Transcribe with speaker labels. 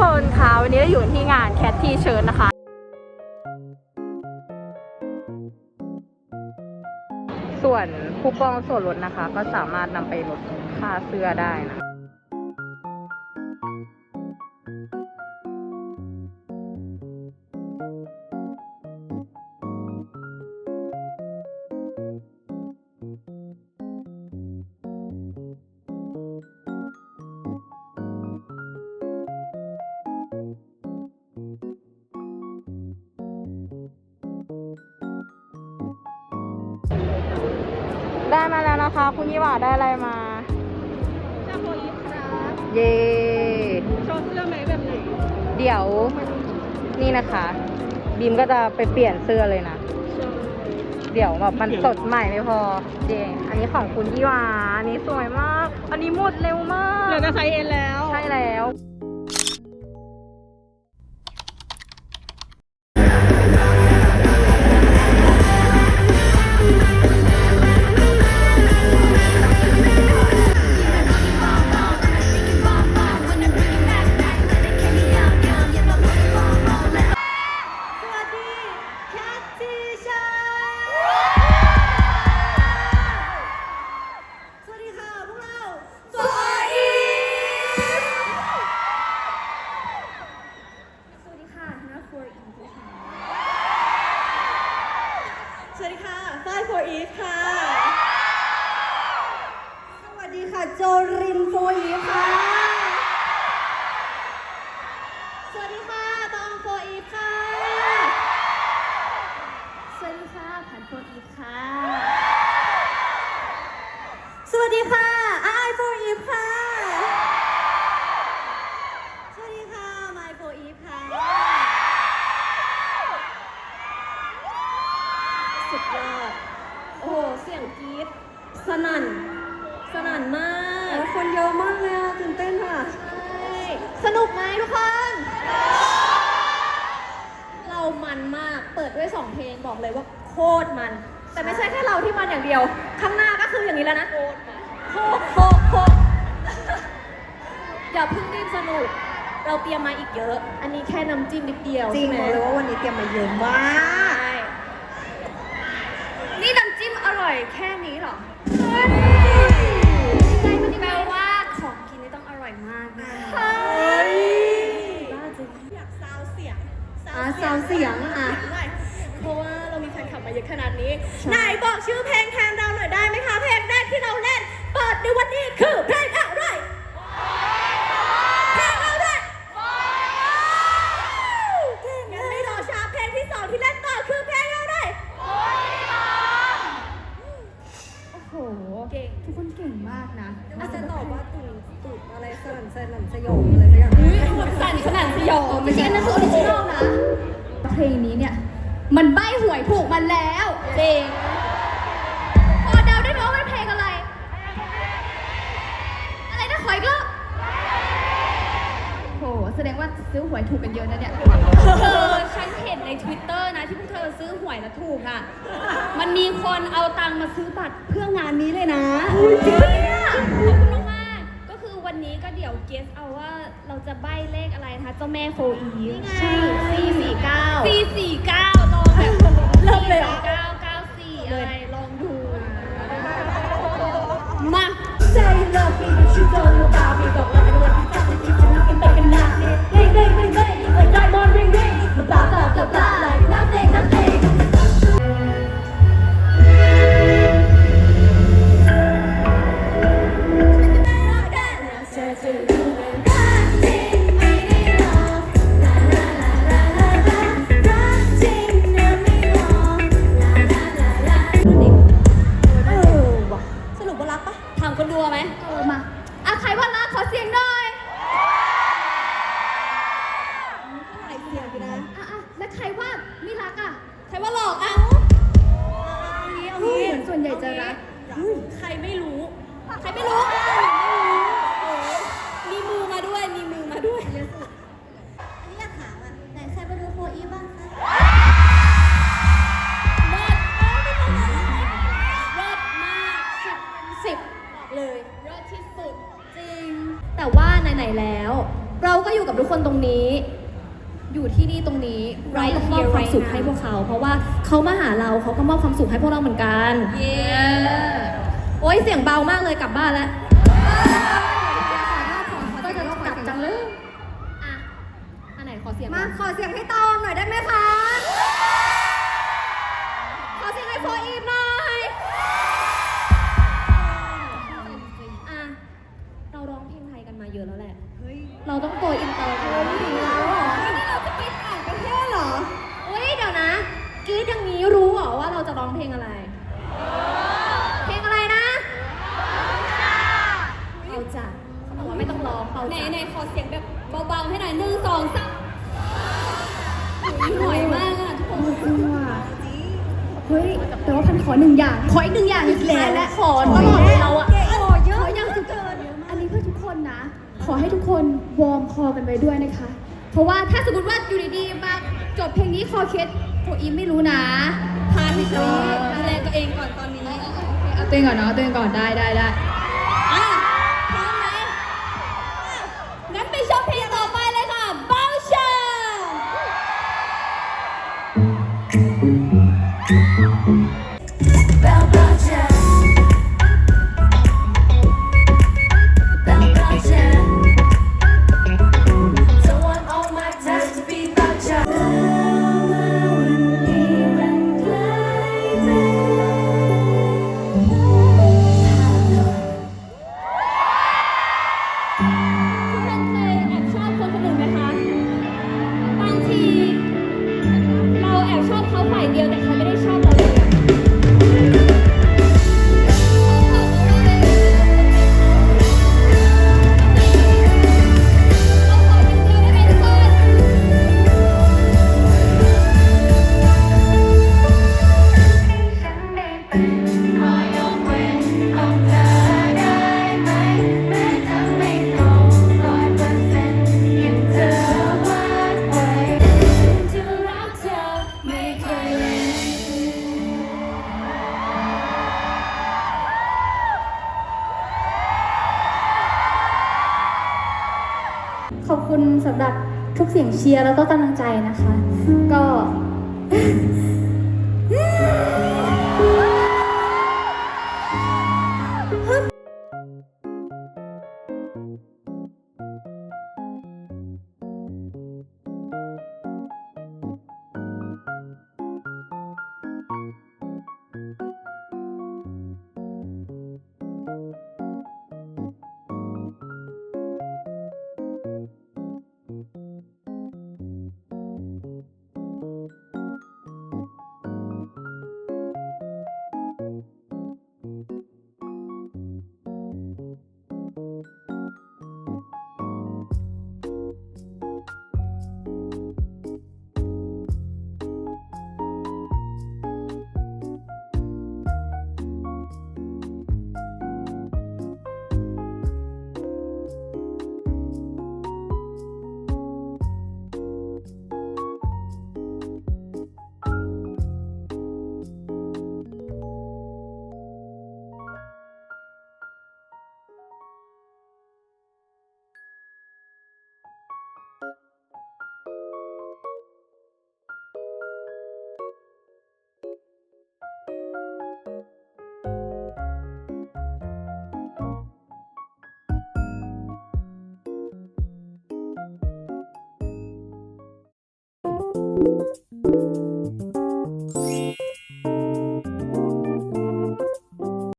Speaker 1: คนคะวันนี้เราอยู่ที่งานแคททีเชิญนะคะ ส่วนคูปองส่วนลดนะคะ ก็สามารถนำไปลดค่าเสื้อได้นะ นะคะ คุณยี่หว่าได้อะไรมา
Speaker 2: ชาโคอีฟครับ
Speaker 1: เย่
Speaker 2: โชว์เสื้อไหมแบบไหน
Speaker 1: เดี๋ยวนี่นะคะ บีมก็จะไปเปลี่ยนเสื้อเลยนะ
Speaker 2: โชว์
Speaker 1: เดี๋ยวแบบมันสดใหม่ไม่พอเจงอันนี้ของคุณยี่หวาอันนี้สวยมาก อันนี้หมดเร็วมาก
Speaker 2: เหลือแต่ไซส์เอ็นแล้ว
Speaker 1: ใช่แล้ว
Speaker 3: ฝ้ายโฟอีค่ะ สวัสดีค่ะ โจรินโฟอีค่ะ สวัสดีค่ะตองโฟอีฟค่ะ สวัสดีค่ะผันโฟอีฟค่ะ สวัสดีค่ะไอโฟอีฟค่ะ สนั่น สนั่นมากคนเยอะมากเลยอะตื่นเต้นค่ะ ใช่สนุกไหมทุกคน เรามันมาก เปิดด้วย2เพลงบอกเลยว่าโคตรมัน แต่ไม่ใช่แค่เราที่มันอย่างเดียว ข้างหน้าก็คืออย่างนี้แล้วนะ โคตรมันโคตรโคตรโคตรอย่าเพิ่งรีบสนุก เราเตรียมมาอีกเยอะ อันนี้แค่น้ำจิ้มนิดเดียว
Speaker 4: จริง
Speaker 3: ใช่
Speaker 4: บ
Speaker 3: ไหม
Speaker 4: อกเลยว่าวันนี้เตรียมมาเยอะมาก
Speaker 3: ใช่นี่น้ำจิ้มอร่อยแค่นี้เหรอใช่มัน แปลว่าของกินนี่ต้องอร่อยมากแน่นอนบ้าจริง
Speaker 4: อยากซาวเสียง
Speaker 3: อะซาวเสียงอะ
Speaker 4: ด้วยเพราะว่าเรามีแฟนคลับมาเยอะขนาดนี้ไหนบอกชื่อเพลงแทนเราหน่อยได้ไหมคะ เพลงแรกที่เราเล่น เปิดในวันนี้คือเพลงอะไรเพล จริง
Speaker 3: พอเดาได้ไหมว่าเป็นเพลงอะไร อะไรนะขออีกรอบโหแสดงว่าซื้อหวยถูกกันเยอะนะเนี่ยเธอฉันเห็นใน Twitter นะที่พวกเธอซื้อหวยแล้วถูกอะ มันมีคนเอาตังค์มาซื้อบัตรเพื่องานนี้เลยนะจริงปะเนี่ยขอบคุณมากๆก็คือวันนี้ก็เดี๋ยวเกสเอาว่าเราจะใบ้เลขอะไรนะคะเจ้าแม่โฟอีใช่สี่สี่เก้าสี่สี่เก้าลองแบบเริ่มเลยเก้าเก้าสี่อะไรลอ
Speaker 4: ใค
Speaker 3: รว่าไม่รักอะ ใครว่าหลอกอะ
Speaker 4: เอางี้เอา
Speaker 3: เห
Speaker 4: งี้
Speaker 3: มือนส่วนใหญ่จะรัก
Speaker 4: ใครไม่รู้
Speaker 3: ใครไม่รู้มีมือมาด้วย มีมือมาด้วย
Speaker 4: อันนี้อยากถามอะไหนใครมาดูโฟอีบ้างคะ
Speaker 3: เลิศเลิศมากสิบสิบบอกเลยเลิศที่สุดจริง แต่ว่าไหนๆแล้ว เราก็ก็อยู่กับทุกคนตรงนี้ อยู่ที่นี่ตรงนี้เราต้องมอบความสุขให้พวกเขา เพราะว่าเขามาหาเราเขาก็มอบความสุขให้พวกเราเหมือนกันเย้โอ้ยเสียงเบามากเลยกลับบ้านแล้วก็จะกลับจังเลยอะอันไหนขอเสียง
Speaker 1: มาขอเสียงให้ตองหน่อยได้ไหมคะ
Speaker 3: ขอเสียงให้โฟอีฟหน่อยอะเราร้องเพลงไทยกันมาเยอะแล้วแหละเราต้องโกยอินเตอร์เลยถึงแล้วเหรอนี่เราจะไปต่างประเทศเหรอเฮ้ยเดี๋ยวนะกรีดอย่างนี้รู้เหรอว่าเราจะร้องเพลงอะไร เพลงอะไรนะเปาจ้ะเขาบอกว่า ไม่ต้องร้องเปาจ้ะไหนไหนขอเสียงแบบเบาๆให้หน่อยหนึ่งสองสามหน่อยมากอะทุกคนจริงว่ะเฮ้ยแต่ว่าพันขอหนึ่งอย่าง ขออีกหนึ่งอย่างอีกแล้วและขอตลอดเลยเราอะ
Speaker 1: โอ้เยอะ
Speaker 3: ขออย่างสุดเกินอันนี้เพื่อทุกคนนะ ขอให้ทุกคนวอร์มคอกันไปด้วยนะคะ เพราะว่าถ้าสมมติว่าอยู่ดีๆมาจบเพลงนี้คอเคสโออีมไม่รู้นะพันวิดูแลตัวเองก่อนตอนนี้เอาตัวเองก่อนเนาะเอาตัวเองก่อนได้ได้ได้ ขอบคุณสำหรับทุกเสียงเชียร์แล้วก็กำลังใจนะคะ ก็